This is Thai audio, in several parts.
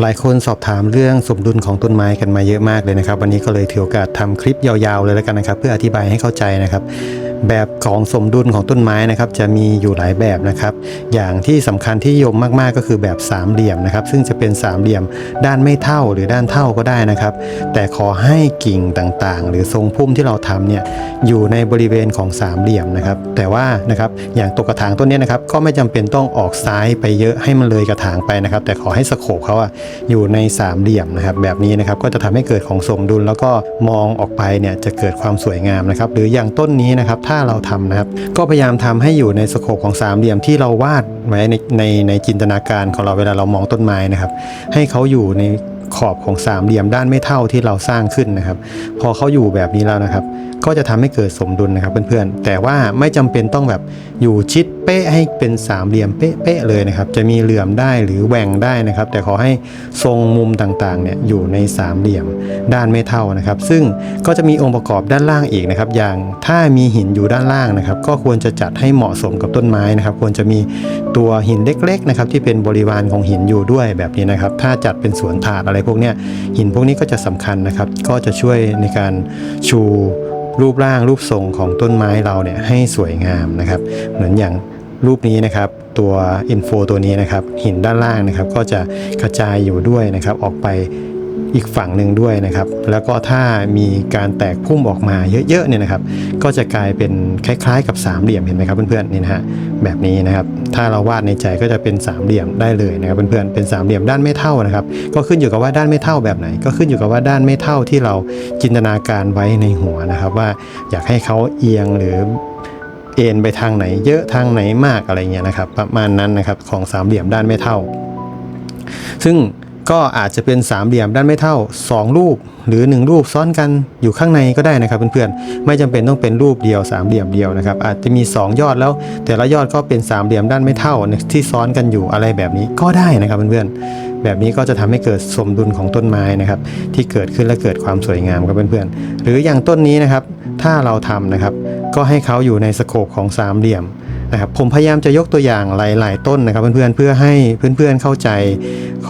หลายคนสอบถามเรื่องสมดุลของต้นไม้กันมาเยอะมากเลยนะครับ วันนี้ก็เลยถือโอกาสทำคลิปยาวๆเลยแล้วกันนะครับ เพื่ออธิบายให้เข้าใจนะครับแบบของสมดุลของต้นไม้นะครับจะมีอยู่หลายแบบนะครับ อย่างที่สำคัญที่นิยมมากๆก็คือแบบสามเหลี่ยมนะครับ ซึ่งจะเป็นสามเหลี่ยมด้านไม่เท่าหรือด้านเท่าก็ได้นะครับ แต่ขอให้กิ่งต่างๆ หรือทรงพุ่มที่เราทำเนี่ยอยู่ในบริเวณของสามเหลี่ยมนะครับ แต่ว่านะครับอย่างตัวกระถางต้นนี้นะครับก็ไม่จำเป็นต้องออกซ้ายไปเยอะให้มันเลยกระถางไปนะครับ แต่ขอให้สโคปเขาอะอยู่ในสามเหลี่ยมนะครับ แบบนี้นะครับก็จะทำให้เกิดของสมดุลแล้วก็มองออกไปเนี่ยจะเกิดความสวยงามนะครับ หรืออย่างต้นนี้นะครับถ้าเราทำนะครับ ก็พยายามทำให้อยู่ในสโคปของสามเหลี่ยมที่เราวาดไว้ในในในจินตนาการของเราเวลาเรามองต้นไม้นะครับ ให้เขาอยู่ในขอบของสามเหลี่ยมด้านไม่เท่าที่เราสร้างขึ้นนะครับ พอเขาอยู่แบบนี้แล้วนะครับก็จะทำให้เกิดสมดุลนะครับเพื่อนๆ แต่ว่าไม่จำเป็นต้องแบบอยู่ชิดเป๊ะให้เป็นสามเหลี่ยมเป๊ะๆเลยนะครับ จะมีเหลื่อมได้หรือแหว่งได้นะครับ แต่ขอให้ทรงมุมต่างๆเนี่ยอยู่ในสามเหลี่ยมด้านไม่เท่านะครับ ซึ่งก็จะมีองค์ประกอบด้านล่างอีกนะครับ อย่างถ้ามีหินอยู่ด้านล่างนะครับ ก็ควรจะจัดให้เหมาะสมกับต้นไม้นะครับ ควรจะมีตัวหินเล็กๆนะครับที่เป็นบริวารของหินอยู่ด้วยแบบนี้นะครับ ถ้าจัดเป็นสวนถาดอะไรพวกเนี้ยหินพวกนี้ก็จะสำคัญนะครับ ก็จะช่วยในการชู รูปร่างรูปทรงของต้นไม้เราเนี่ยให้สวยงามนะครับ เหมือนอย่างรูปนี้นะครับตัวอินโฟตัวนี้นะครับหินด้านล่างนะครับก็จะกระจายอยู่ด้วยนะครับออกไป อีกฝั่งหนึ่งด้วยนะครับ แล้วก็ถ้ามีการแตกพุ่มออกมาเยอะๆเนี่ยนะครับ ก็จะกลายเป็นคล้ายๆ กับสามเหลี่ยมเห็นไหมครับเพื่อนๆนี่นะฮะแบบนี้นะครับ ถ้าเราวาดในใจก็จะเป็นสามเหลี่ยมได้เลยนะครับเพื่อนๆเป็นสามเหลี่ยมด้านไม่เท่านะครับ ก็ขึ้นอยู่กับว่าด้านไม่เท่าแบบไหน ก็ขึ้นอยู่กับว่าด้านไม่เท่าที่เราจินตนาการไว้ในหัวนะครับ ว่าอยากให้เขาเอียงหรือเอ็นไปทางไหนเยอะทางไหนมากอะไรเงี้ยนะครับ ประมาณนั้นนะครับของสามเหลี่ยมด้านไม่เท่า ซึ่ง ก็อาจจะเป็นสามเหลี่ยมด้านไม่เท่า 2 รูป หรือ 1 รูปซ้อนกันอยู่ข้างในก็ได้นะครับเพื่อนๆไม่จำเป็นต้องเป็นรูปเดียวสามเหลี่ยมเดียวนะครับอาจจะมี 2 ยอดแล้ว แต่ละยอดก็เป็นสามเหลี่ยมด้านไม่เท่าที่ซ้อนกันอยู่อะไรแบบนี้ก็ได้นะครับเพื่อนๆแบบนี้ก็จะทำให้เกิดสมดุลของต้นไม้นะครับที่เกิดขึ้นและเกิดความสวยงามครับเพื่อนๆหรืออย่างต้นนี้นะครับถ้าเราทำนะครับก็ให้เขาอยู่ในสโคปของสามเหลี่ยมนะครับผมพยายามจะยกตัวอย่างหลาย ๆ ต้นนะครับเพื่อนๆเพื่อให้เพื่อนๆเข้าใจ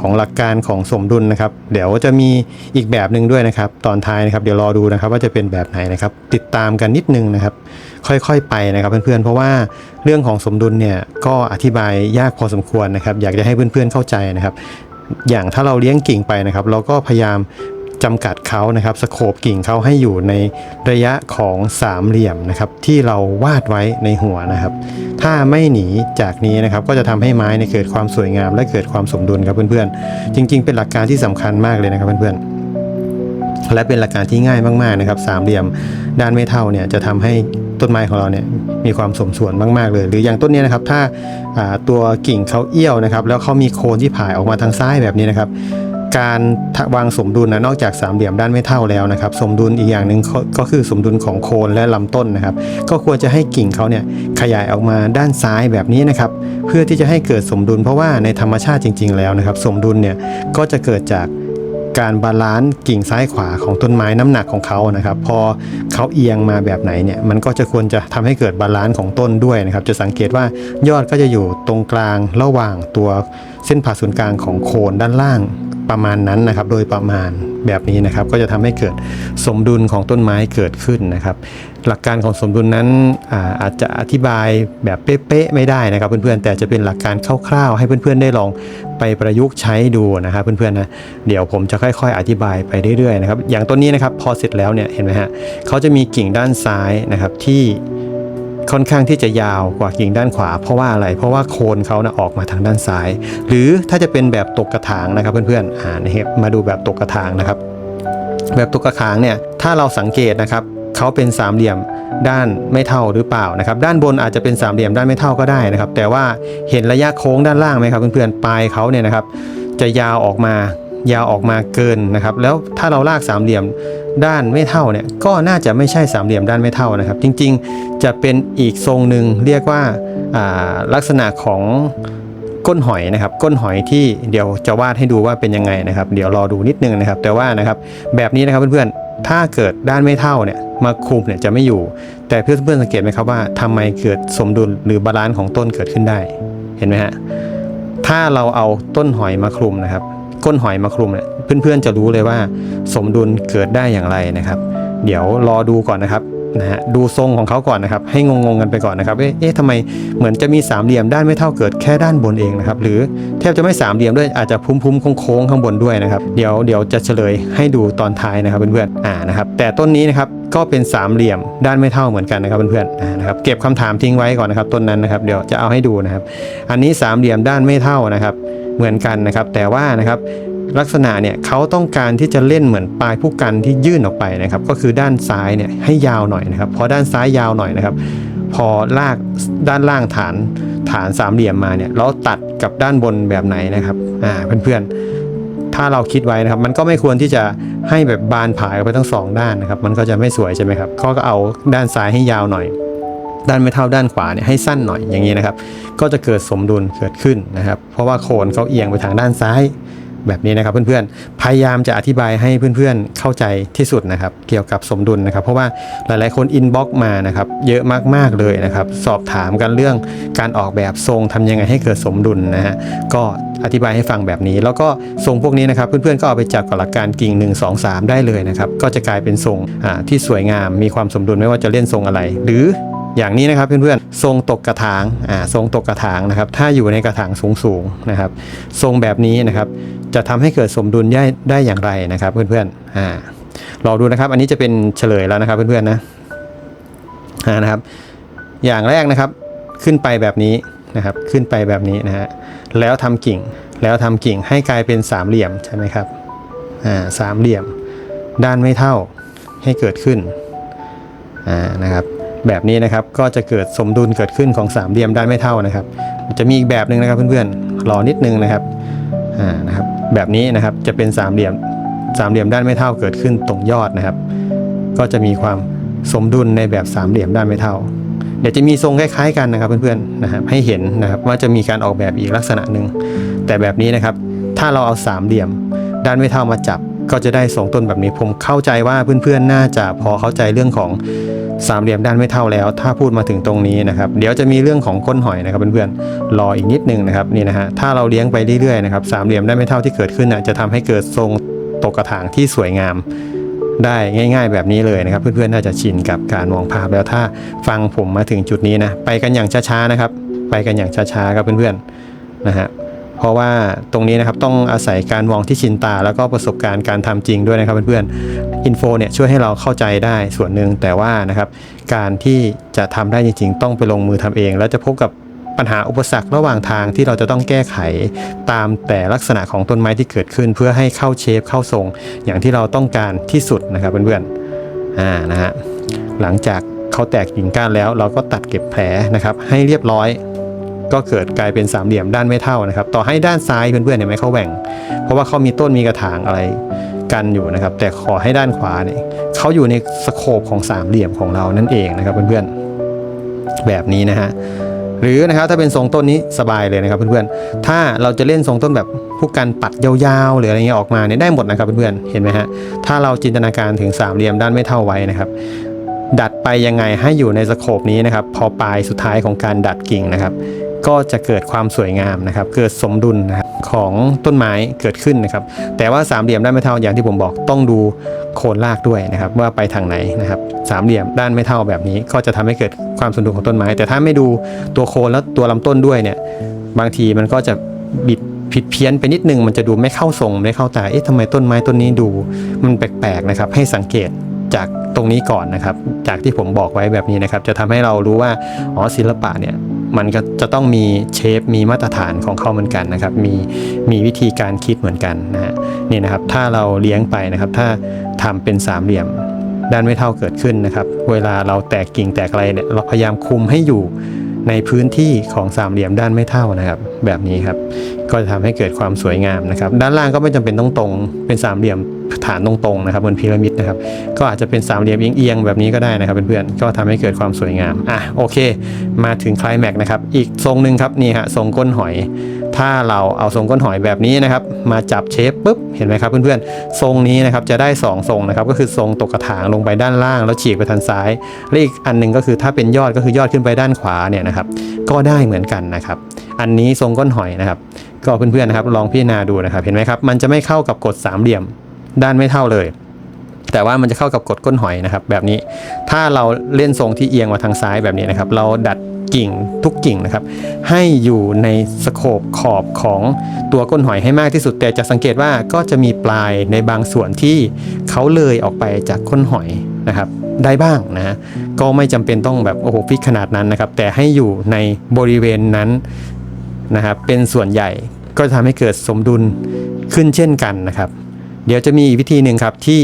ของหลักการของสมดุลนะครับ เดี๋ยวจะมีอีกแบบหนึ่งด้วยนะครับ ตอนท้ายนะครับ เดี๋ยวรอดูนะครับ ว่าจะเป็นแบบไหนนะครับ ติดตามกันนิดนึงนะครับ ค่อยๆไปนะครับ เพื่อนๆ เพราะว่าเรื่องของสมดุลเนี่ยก็อธิบายยากพอสมควรนะครับ อยากจะให้เพื่อนๆเข้าใจนะครับ อย่างถ้าเราเลี้ยงกิ่งไปนะครับ เราก็พยายาม จำกัดเขานะครับสโคปกิ่งเขาให้อยู่ในระยะของสามเหลี่ยมนะครับที่เราวาดไว้ในหัวนะครับ ถ้าไม่หนีจากนี้นะครับก็จะทำให้ไม้เนี่ยเกิดความสวยงาม และเกิดความสมดุลครับเพื่อนๆ จริง ๆ เป็นหลักการที่สำคัญมากเลยนะครับเพื่อนๆและเป็นหลักการที่ง่ายมากๆนะครับสามเหลี่ยมด้านไม่เท่าเนี่ยจะทำให้ต้นไม้ของเราเนี่ยมีความสมส่วนมากๆเลย หรืออย่างต้นนี้นะครับถ้าอ่าตัวกิ่งเขาเอี้ยวนะครับแล้วเขามีโคนที่ผายออกมาทางซ้ายแบบนี้นะครับ การวางสมดุลนะนอกจากสามเหลี่ยมด้านไม่เท่าแล้วนะครับ สมดุลอีกอย่างหนึ่งก็คือสมดุลของโคนและลำต้นนะครับ ก็ควรจะให้กิ่งเขาเนี่ยขยายออกมาด้านซ้ายแบบนี้นะครับ เพื่อที่จะให้เกิดสมดุลเพราะว่าในธรรมชาติจริง ๆ แล้วนะครับ สมดุลเนี่ยก็จะเกิดจากการบาลานซ์กิ่งซ้ายขวาของต้นไม้น้ำหนักของเขานะครับ พอเขาเอียงมาแบบไหนเนี่ยมันก็จะควรจะทำให้เกิดบาลานซ์ของต้นด้วยนะครับ จะสังเกตว่ายอดก็จะอยู่ตรงกลางระหว่างตัว เส้นผ่าศูนย์กลางของโคนด้านล่างประมาณนั้นนะครับโดยประมาณแบบนี้นะครับก็จะทำให้เกิดสมดุลของต้นไม้เกิดขึ้นนะครับ หลักการของสมดุลนั้นอาอาจจะอธิบายแบบเป๊ะๆไม่ได้นะครับ เพื่อนๆแต่จะเป็นหลักการคร่าวๆ ให้เพื่อนๆได้ลองไปประยุกต์ใช้ดูนะครับเพื่อนๆนะเดี๋ยวผมจะค่อยๆ อธิบายไปเรื่อยๆนะครับอย่างต้นนี้นะครับพอเสร็จแล้วเนี่ยเห็นไหมฮะเขาจะมีกิ่งด้านซ้ายนะครับที่ ค่อนข้างที่จะยาวกว่ากิ่งด้านขวา เพราะว่าอะไรเพราะว่าโคนเขานะออกมาทางด้านซ้าย หรือถ้าจะเป็นแบบตกกระถางนะครับเพื่อนๆอ่านะครับมาดูแบบตกกระถางนะครับ แบบตกกระถางเนี่ยถ้าเราสังเกตนะครับเขาเป็นสามเหลี่ยมด้านไม่เท่าหรือเปล่านะครับ ด้านบนอาจจะเป็นสามเหลี่ยมด้านไม่เท่าก็ได้นะครับ แต่ว่าเห็นระยะโค้งด้านล่างไหมครับเพื่อนๆปลายเขาเนี่ยนะครับ จะยาวออกมายาวออกมาเกินนะครับ แล้วถ้าเราลากสามเหลี่ยม ด้านไม่เท่าเนี่ยก็น่าจะไม่ใช่สามเหลี่ยมด้านไม่เท่านะครับ จริงๆจะเป็นอีกทรงหนึ่งเรียกว่าาลักษณะของก้นหอยนะครับก้นหอยที่เดี๋ยวจะวาดให้ดูว่าเป็นยังไงนะครับ เดี๋ยวรอดูนิดนึงนะครับ แต่ว่านะครับแบบนี้นะครับเพื่อนๆถ้าเกิดด้านไม่เท่าเนี่ยมาคุมเนี่ยจะไม่อยู่ แต่เพื่อนๆสังเกตไหมครับว่าทำไมเกิดสมดุลหรือบาลานซ์ของต้นเกิดขึ้นได้ เห็นไหมฮะถ้าเราเอาต้นหอยมาคลุมนะครับ ก้นหอยมาคลุมเนี่ยเพื่อนๆจะรู้เลยว่า สมดุลเกิดได้อย่างไรนะครับ เดี๋ยวรอดูก่อนนะครับนะฮะดูทรงของเขาก่อนนะครับ ให้งงๆกันไปก่อนนะครับเอ๊ะเอ๊ะทำไมเหมือนจะมีสามเหลี่ยมด้านไม่เท่าเกิดแค่ด้านบนเองนะครับหรือแทบจะไม่สามเหลี่ยมด้วยอาจจะพุ่มๆโค้งๆข้างบนด้วยนะครับเดี๋ยวเดี๋ยวจะเฉลยให้ดูตอนท้ายนะครับเพื่อนๆอ่านะครับแต่ต้นนี้นะครับก็เป็นสามเหลี่ยมด้านไม่เท่าเหมือนกันนะครับเพื่อนๆอ่านะครับเก็บคำถามทิ้งไว้ก่อนนะครับต้นนั้นนะครับเดี๋ยวจะเอาให้ดูนะครับ อันนี้สามเหลี่ยมด้านไม่เท่านะครับ เหมือนกันนะครับ แต่ว่านะครับลักษณะเนี่ยเขาต้องการที่จะเล่นเหมือนปลายผู้กันที่ยื่นออกไปนะครับ ก็คือด้านซ้ายเนี่ยให้ยาวหน่อยนะครับพอด้านซ้ายยาวหน่อยนะครับ พอลากด้านล่างฐานฐานสามเหลี่ยมมาเนี่ยเราตัดกับด้านบนแบบไหนนะครับอ่าเพื่อนๆ ถ้าเราคิดไว้นะครับ มันก็ไม่ควรที่จะให้แบบบานผายไปทั้งสองด้านนะครับ มันก็จะไม่สวยใช่ไหมครับก็เอาด้านซ้ายให้ยาวหน่อย ด้านไม่เท่าด้านขวาเนี่ยให้สั้นหน่อยอย่างนี้นะครับ ก็จะเกิดสมดุลเกิดขึ้นนะครับ เพราะว่าโคนเขาเอียงไปทางด้านซ้ายแบบนี้นะครับเพื่อนๆ พยายามจะอธิบายให้เพื่อนๆ เข้าใจที่สุดนะครับ เกี่ยวกับสมดุลนะครับ เพราะว่าหลายๆ คนอินบ็อกมานะครับ เยอะมากๆเลยนะครับ สอบถามกันเรื่องการออกแบบทรงทำยังไงให้เกิดสมดุลนะฮะ ก็อธิบายให้ฟังแบบนี้ แล้วก็ทรงพวกนี้นะครับ เพื่อนๆ ก็เอาไปจับกับหลักการกิ่ง 1 2 3 ได้เลยนะครับ ก็จะกลายเป็นทรงที่สวยงาม มีความสมดุลไม่ว่าจะเล่นทรงอะไร หรือ อย่างนี้นะครับเพื่อนๆทรงตกกระถางอ่าทรงตกกระถางนะครับ ถ้าอยู่ในกระถางสูงๆนะครับ ทรงแบบนี้นะครับจะทำให้เกิดสมดุลได้ได้อย่างไรนะครับเพื่อนๆอ่าลองดูนะครับ อันนี้จะเป็นเฉลยแล้วนะครับเพื่อนๆนะอ่านะครับ อย่างแรกนะครับขึ้นไปแบบนี้นะครับ ขึ้นไปแบบนี้นะฮะแล้วทำกิ่งแล้วทำกิ่งให้กลายเป็นสามเหลี่ยมใช่ไหมครับอ่าสามเหลี่ยมด้านไม่เท่าให้เกิดขึ้นอ่านะครับ แบบนี้นะครับก็จะเกิดสมดุลเกิดขึ้นของสามเหลี่ยมด้านไม่เท่านะครับ จะมีอีกแบบหนึ่งนะครับเพื่อนๆรอนิดนึงนะครับอ่านะครับแบบนี้นะครับจะเป็นสามเหลี่ยมสามเหลี่ยมด้านไม่เท่าเกิดขึ้นตรงยอดนะครับ ก็จะมีความสมดุลในแบบสามเหลี่ยมด้านไม่เท่า เดี๋ยวจะมีทรงคล้ายๆกันนะครับเพื่อนๆนะครับให้เห็นนะครับว่าจะมีการออกแบบอีกลักษณะหนึ่งแต่แบบนี้นะครับถ้าเราเอาสามเหลี่ยมด้านไม่เท่ามาจับก็จะได้ทรงต้นแบบนี้ผมเข้าใจว่าเพื่อนๆน่าจะพอเข้าใจเรื่องของ สามเหลี่ยมด้านไม่เท่าแล้ว ถ้าพูดมาถึงตรงนี้นะครับ เดี๋ยวจะมีเรื่องของก้นหอยนะครับเพื่อนๆรออีกนิดนึงนะครับนี่นะฮะถ้าเราเลี้ยงไปเรื่อยๆนะครับสามเหลี่ยมด้านไม่เท่าที่เกิดขึ้นน่ะจะทำให้เกิดทรงตกกระถางที่สวยงามได้ง่ายๆแบบนี้เลยนะครับ เพื่อนๆน่าจะชินกับการมองภาพแล้วถ้าฟังผมมาถึงจุดนี้นะไปกันอย่างช้าๆนะครับ ไปกันอย่างช้าๆครับเพื่อนๆนะฮะ เพราะว่าตรงนี้นะครับต้องอาศัยการมองที่ชินตา แล้วก็ประสบการณ์การทำจริงด้วยนะครับเพื่อนๆอินโฟเนี่ยช่วยให้เราเข้าใจได้ส่วนหนึ่งแต่ว่านะครับการที่จะทำได้จริง ๆ ต้องไปลงมือทำเอง แล้วจะพบกับปัญหาอุปสรรคระหว่างทางที่เราจะต้องแก้ไขตามแต่ลักษณะของต้นไม้ที่เกิดขึ้น เพื่อให้เข้าเชฟเข้าทรง อย่างที่เราต้องการที่สุดนะครับเพื่อนๆอ่านะฮะหลังจากเขาแตกกิ่งก้านแล้ว เราก็ตัดเก็บแผลนะครับให้เรียบร้อย ก็เกิดกลายเป็นสามเหลี่ยมด้านไม่เท่านะครับ ต่อให้ด้านซ้ายเพื่อนๆเห็นไหมเขาแหว่ง เพราะว่าเขามีต้นมีกระถางอะไรกันอยู่นะครับ แต่ขอให้ด้านขวาเนี่ยเขาอยู่ในสโคปของสามเหลี่ยมของเรานั่นเองนะครับเพื่อนๆแบบนี้นะฮะหรือนะครับถ้าเป็นทรงต้นนี้สบายเลยนะครับเพื่อนๆ ถ้าเราจะเล่นทรงต้นแบบผู้กันปัดยาวๆหรืออะไรเงี้ยออกมาเนี่ยได้หมดนะครับเพื่อนๆ เห็นไหมฮะ ถ้าเราจินตนาการถึงสามเหลี่ยมด้านไม่เท่าไว้นะครับ ดัดไปยังไงให้อยู่ในสโคปนี้นะครับ พอปลายสุดท้ายของการดัดกิ่งนะครับ ก็จะเกิดความสวยงามนะครับ เกิดสมดุลนะครับของต้นไม้เกิดขึ้นนะครับ แต่ว่าสามเหลี่ยมด้านไม่เท่าอย่างที่ผมบอกต้องดูโคนรากด้วยนะครับ ว่าไปทางไหนนะครับสามเหลี่ยมด้านไม่เท่าแบบนี้ ก็จะทำให้เกิดความสมดุลของต้นไม้ แต่ถ้าไม่ดูตัวโคนแล้วตัวลำต้นด้วยเนี่ยบางทีมันก็จะบิดผิดเพี้ยนไปนิดนึงมันจะดูไม่เข้าทรงไม่เข้าตาเอ๊ะทำไมต้นไม้ต้นนี้ดูมันแปลกๆนะครับ ให้สังเกตจากตรงนี้ก่อนนะครับ จากที่ผมบอกไว้แบบนี้นะครับ จะทำให้เรารู้ว่าอ๋อศิลปะเนี่ย มันก็จะต้องมีเชฟมีมาตรฐานของเขาเหมือนกันนะครับ มีมีวิธีการคิดเหมือนกันนะฮะนี่นะครับถ้าเราเลี้ยงไปนะครับ ถ้าทำเป็นสามเหลี่ยมด้านไม่เท่าเกิดขึ้นนะครับ เวลาเราแตกกิ่งแตกอะไรเนี่ยเราพยายามคุมให้อยู่ ในพื้นที่ของสามเหลี่ยมด้านไม่เท่านะครับ แบบนี้ครับ ก็จะทำให้เกิดความสวยงามนะครับ ด้านล่างก็ไม่จำเป็นต้องตรง เป็นสามเหลี่ยมฐานตรงๆนะครับบนพีระมิดนะครับ ก็อาจจะเป็นสามเหลี่ยมเอียงๆแบบนี้ก็ได้นะครับเพื่อนๆก็ทำให้เกิดความสวยงามอะโอเค มาถึงคลแม็กนะครับอีกทรงหนึ่งครับนี่ฮะทรงก้นหอย ถ้าเราเอาทรงก้นหอยแบบนี้นะครับ มาจับเชฟปุ๊บเห็นไหมครับเพื่อนๆทรงนี้นะครับจะได้สองทรงนะครับก็คือทรงตกกระถางลงไปด้านล่าง แล้วฉีกไปทางซ้ายและอีกอันหนึงก็คือถ้าเป็นยอดก็คือยอดขึ้นไปด้านขวาเนี่ยนะครับก็ได้เหมือนกันนะครับอันนี้ทรงก้นหอยนะครับ ก็เพื่อนๆนะครับลองพิจารณาดูนะครับเห็นไหมครับมันจะไม่เข้ากับกฎสามเหลี่ยมด้านไม่เท่าเลย แต่ว่ามันจะเข้ากับกฎก้นหอยนะครับแบบนี้ถ้าเราเล่นทรงที่เอียงมาทางซ้ายแบบนี้นะครับ เราดัด กิ่งทุกกิ่งนะครับ ให้อยู่ในสโคปขอบของตัวก้นหอยให้มากที่สุด แต่จะสังเกตว่าก็จะมีปลายในบางส่วนที่เขาเลยออกไปจากก้นหอยนะครับได้บ้างนะก็ไม่จำเป็นต้องแบบโอ้โหฟิกขนาดนั้นนะครับ แต่ให้อยู่ในบริเวณนั้นนะครับเป็นส่วนใหญ่ก็จะทำให้เกิดสมดุลขึ้นเช่นกันนะครับ เดี๋ยวจะมีวิธีหนึ่งครับที่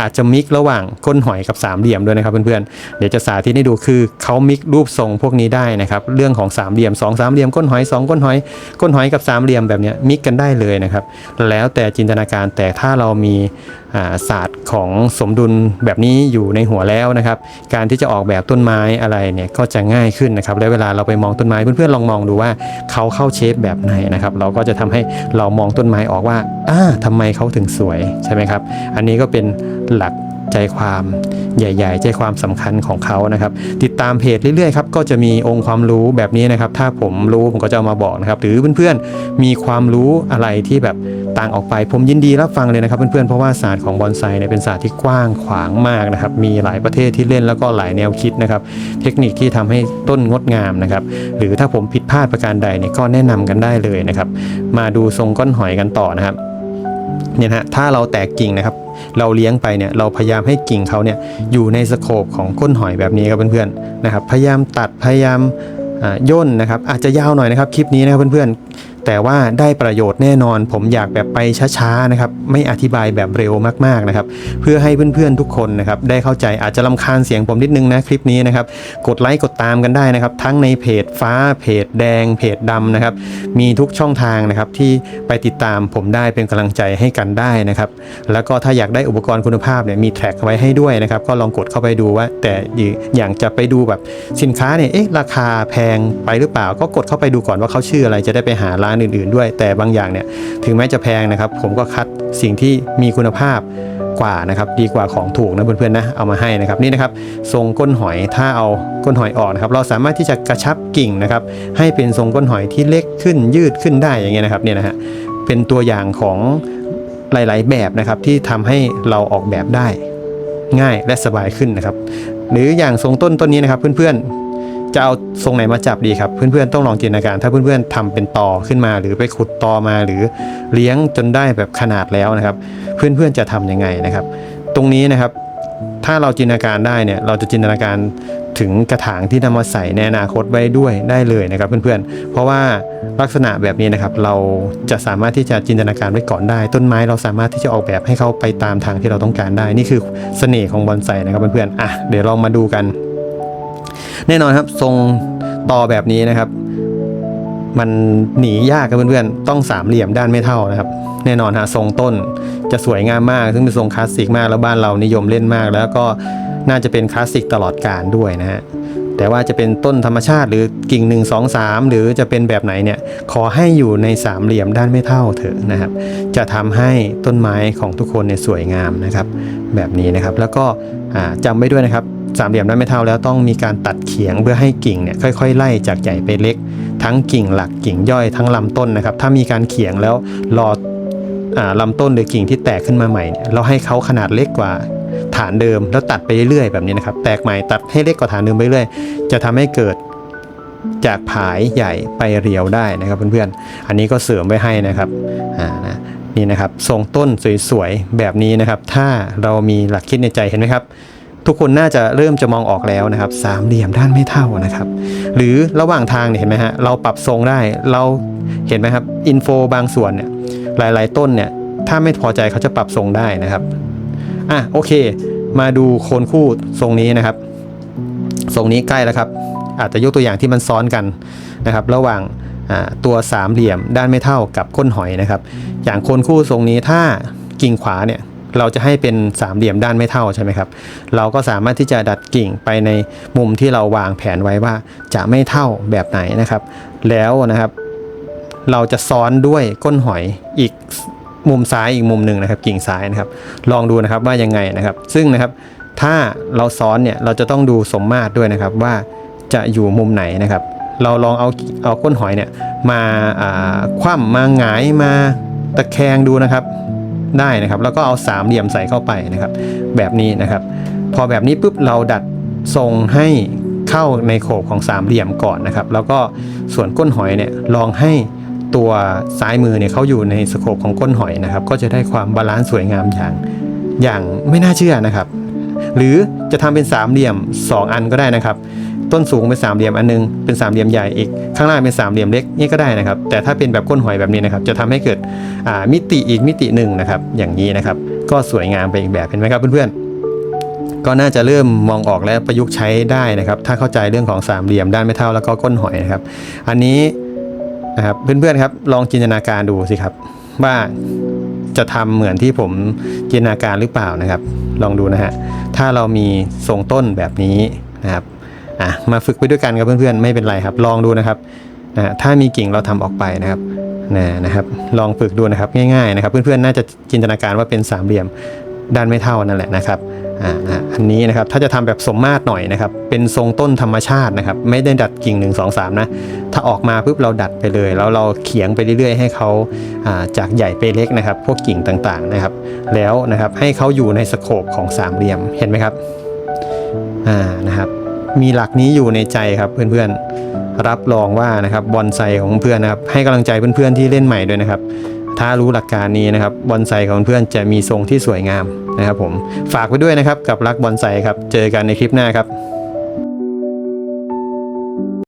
อาจจะมิกระหว่างก้นหอยกับสามเหลี่ยมด้วยนะครับเพื่อนๆ เดี๋ยวจะสาธิตให้ดูคือเขามิกรูปทรงพวกนี้ได้นะครับ เรื่องของสามเหลี่ยมสองสามเหลี่ยมก้นหอยสองก้นหอยก้นหอยกับสามเหลี่ยมแบบนี้มิกกันได้เลยนะครับ แล้วแต่จินตนาการแต่ถ้าเรามีศาสตร์ของสมดุลแบบนี้อยู่ในหัวแล้วนะครับ การที่จะออกแบบต้นไม้อะไรเนี่ยก็จะง่ายขึ้นนะครับ แล้วเวลาเราไปมองต้นไม้เพื่อนๆลองมองดูว่าเขาเข้าเชฟแบบไหนนะครับ เราก็จะทำให้เรามองต้นไม้ออกว่าอ่าทำไมเขาถึงสวยใช่ไหมครับ อันนี้ก็เป็นหลักใจความใหญ่ ๆ ใจความสำคัญของเขานะครับ ติดตามเพจเรื่อยๆครับก็จะมีองค์ความรู้แบบนี้นะครับ ถ้าผมรู้ผมก็จะเอามาบอกนะครับ หรือเพื่อนๆมีความรู้อะไรที่แบบ ต่างออกไป ผมยินดีรับฟังเลยนะครับเพื่อนๆเพราะว่าศาสตร์ของบอนไซเนี่ยเป็นศาสตร์ที่กว้างขวางมากนะครับมีหลายประเทศที่เล่นแล้วก็หลายแนวคิดนะครับเทคนิคที่ทำให้ต้นงดงามนะครับหรือถ้าผมผิดพลาดประการใดเนี่ยก็แนะนำกันได้เลยนะครับมาดูทรงก้อนหอยกันต่อนะครับเนี่ยฮะถ้าเราแตกกิ่งนะครับ เราเลี้ยงไปเนี่ยเราพยายามให้กิ่งเขาเนี่ยอยู่ในสโคปของก้นหอยแบบนี้ครับเพื่อนๆนะครับ พยายามตัดพยายามย่นนะครับ อาจจะยาวหน่อยนะครับคลิปนี้นะครับเพื่อนๆแต่ว่าได้ประโยชน์แน่นอน ผมอยากแบบไปช้าๆนะครับ ไม่อธิบายแบบเร็วมากๆนะครับ เพื่อให้เพื่อนๆทุกคนนะครับ ได้เข้าใจอาจจะลำคาญเสียงผมนิดนึงนะคลิปนี้นะครับ กดไลค์กดตามกันได้นะครับ ทั้งในเพจฟ้าเพจแดงเพจดำนะครับ มีทุกช่องทางนะครับที่ไปติดตามผมได้เป็นกำลังใจให้กันได้นะครับ แล้วก็ถ้าอยากได้อุปกรณ์คุณภาพเนี่ยมีแทร็กไว้ให้ด้วยนะครับ ก็ลองกดเข้าไปดูว่า แต่อย่างจะไปดูแบบสินค้าเนี่ยเอ๊ะราคาแพงไปหรือเปล่า ก็กดเข้าไปดูก่อนว่าเขาชื่ออะไรจะได้ไปหาร้านอื่น ๆ ด้วย แต่บางอย่างเนี่ยถึงแม้จะแพงนะครับ ผมก็คัดสิ่งที่มีคุณภาพกว่านะครับดีกว่าของถูกนะเพื่อนๆนะเอามาให้นะครับนี่นะครับทรงก้นหอยถ้าเอาก้นหอยออกนะครับเราสามารถที่จะกระชับกิ่งนะครับให้เป็นทรงก้นหอยที่เล็กขึ้นยืดขึ้นได้อย่างเงี้ยนะครับเนี่ยนะฮะเป็นตัวอย่างของหลาย ๆ แบบนะครับที่ทำให้เราออกแบบได้ง่ายและสบายขึ้นนะครับ หรืออย่างทรงต้นต้นนี้นะครับเพื่อนๆ จะเอาทรงไหนมาจับดีครับ เพื่อนๆต้องลองจินตนาการ ถ้าเพื่อนๆทำเป็นตอขึ้นมา หรือไปขุดตอมาหรือเลี้ยงจนได้แบบขนาดแล้วนะครับ เพื่อนๆจะทำยังไงนะครับ ตรงนี้นะครับถ้าเราจินตนาการได้เนี่ยเราจะจินตนาการถึงกระถางที่นำมาใส่ในอนาคตไว้ด้วยได้เลยนะครับเพื่อนๆ เพราะว่าลักษณะแบบนี้นะครับเราจะสามารถที่จะจินตนาการไว้ก่อนได้ ต้นไม้เราสามารถที่จะออกแบบให้เขาไปตามทางที่เราต้องการได้ นี่คือเสน่ห์ของบอนไซนะครับเพื่อนๆอะเดี๋ยวลองมาดูกัน แน่นอนครับทรงต่อแบบนี้นะครับ มันหนียากครับเพื่อนๆต้องสามเหลี่ยมด้านไม่เท่านะครับ แน่นอนฮะทรงต้นจะสวยงามมาก ซึ่งเป็นทรงคลาสสิกมากแล้วบ้านเรานิยมเล่นมาก แล้วก็น่าจะเป็นคลาสสิกตลอดกาลด้วยนะฮะ แต่ว่าจะเป็นต้นธรรมชาติหรือกิ่ง 1 2 3 หรือจะเป็นแบบไหนเนี่ยขอให้อยู่ในสามเหลี่ยมด้านไม่เท่าเถอะนะครับ จะทำให้ต้นไม้ของทุกคนเนี่ยสวยงามนะครับ แบบนี้นะครับแล้วก็อ่าจำไว้ด้วยนะครับสามเหลี่ยมด้านไม่เท่าแล้วต้องมีการตัดเขียงเพื่อให้กิ่งเนี่ยค่อย ๆ ไล่จากใหญ่ไปเล็ก ทั้งกิ่งหลักกิ่งย่อยทั้งลำต้นนะครับ ถ้ามีการเขียงแล้วรอลำต้นหรือกิ่งที่แตกขึ้นมาใหม่เนี่ยเราให้เขาขนาดเล็กกว่า ฐานเดิมแล้วตัดไปเรื่อยๆแบบนี้นะครับ แตกใหม่ตัดให้เล็กกว่าฐานเดิมไปเรื่อยจะทำให้เกิดจากผายใหญ่ไปเรียวได้นะครับเพื่อนๆ อันนี้ก็เสริมไว้ให้นะครับอ่านะนี่นะครับทรงต้นสวยๆแบบนี้นะครับ ถ้าเรามีหลักคิดในใจเห็นไหมครับ ทุกคนน่าจะเริ่มจะมองออกแล้วนะครับสามเหลี่ยมด้านไม่เท่านะครับ หรือระหว่างทางเนี่ยเห็นไหมฮะเราปรับทรงได้เราเห็นไหมครับอินโฟบางส่วนเนี่ยหลาย ๆ ต้นเนี่ยถ้าไม่พอใจเขาจะปรับทรงได้นะครับ อะโอเค มาดูโคนคู่ทรงนี้นะครับ ทรงนี้ใกล้แล้วครับ อาจจะยกตัวอย่างที่มันซ้อนกันนะครับ ระหว่างตัวสามเหลี่ยมด้านไม่เท่ากับก้นหอยนะครับ อย่างโคนคู่ทรงนี้ถ้ากิ่งขวาเนี่ยเราจะให้เป็นสามเหลี่ยมด้านไม่เท่าใช่ไหมครับ เราก็สามารถที่จะดัดกิ่งไปในมุมที่เราวางแผนไว้ว่าจะไม่เท่าแบบไหนนะครับ แล้วนะครับ เราจะซ้อนด้วยก้นหอยอีก มุมซ้ายอีกมุมหนึ่งนะครับกิ่งซ้ายนะครับ ลองดูนะครับว่ายังไงนะครับ ซึ่งนะครับถ้าเราซ้อนเนี่ยเราจะต้องดูสมมาตรด้วยนะครับว่าจะอยู่มุมไหนนะครับ เราลองเอาเอาก้นหอยเนี่ยมาอ่าคว่ำมาหงายมาตะแคงดูนะครับได้นะครับ แล้วก็เอาสามเหลี่ยมใส่เข้าไปนะครับ แบบนี้นะครับ พอแบบนี้ปุ๊บเราดัดทรงให้เข้าในโขกของสามเหลี่ยมก่อนนะครับ แล้วก็ส่วนก้นหอยเนี่ยลองให้ ตัวซ้ายมือเนี่ยเขาอยู่ในสโคปของก้นหอยนะครับ ก็จะได้ความบาลานซ์สวยงามอย่าง อย่างไม่น่าเชื่อนะครับ หรือจะทำเป็นสามเหลี่ยม 2 อันก็ได้นะครับ ต้นสูงเป็นสามเหลี่ยมอันนึงเป็นสามเหลี่ยมใหญ่อีกข้างล่างเป็นสามเหลี่ยมเล็กนี่ก็ได้นะครับ แต่ถ้าเป็นแบบก้นหอยแบบนี้นะครับ จะทำให้เกิดมิติอีกมิติหนึ่งนะครับ อย่างนี้นะครับ ก็สวยงามไปอีกแบบเห็นไหมครับเพื่อนๆก็น่าจะเริ่มมองออกและประยุกต์ใช้ได้นะครับ ถ้าเข้าใจเรื่องของสามเหลี่ยมด้านไม่เท่าแล้วก็ก้นหอยนะครับ อันนี้ นะครับเพื่อนๆครับลองจินตนาการดูสิครับ ว่าจะทำเหมือนที่ผมจินตนาการหรือเปล่านะครับ ลองดูนะฮะถ้าเรามีทรงต้นแบบนี้นะครับอะมาฝึกไปด้วยกันครับเพื่อนๆไม่เป็นไรครับ ลองดูนะครับนะถ้ามีกิ่งเราทำออกไปนะครับนะนะครับ ลองฝึกดูนะครับง่ายๆนะครับ เพื่อนๆน่าจะจินตนาการว่าเป็นสามเหลี่ยมด้านไม่เท่านั่นแหละนะครับ อันนี้นะครับถ้าจะทำแบบสมมาตรหน่อยนะครับ เป็นทรงต้นธรรมชาตินะครับ ไม่ได้ดัดกิ่ง 1 2 3 นะ ถ้าออกมาปุ๊บเราดัดไปเลย แล้วเราเขียงไปเรื่อยๆ ให้เขาาจากใหญ่ไปเล็กนะครับ พวกกิ่งต่างๆนะครับ แล้วนะครับให้เขาอยู่ในสโคปของสามเหลี่ยมเห็นไหมครับอ่านะครับมีหลักนี้อยู่ในใจครับเพื่อนๆรับรองว่านะครับบอนไซของเพื่อนนะครับให้กำลังใจเพื่อนๆที่เล่นใหม่ด้วยนะครับ ถ้ารู้หลักการนี้นะครับบอนไซของเพื่อนจะมีทรงที่สวยงามนะครับผมฝากไว้ด้วยนะครับกับรักบอนไซครับเจอกันในคลิปหน้าครับ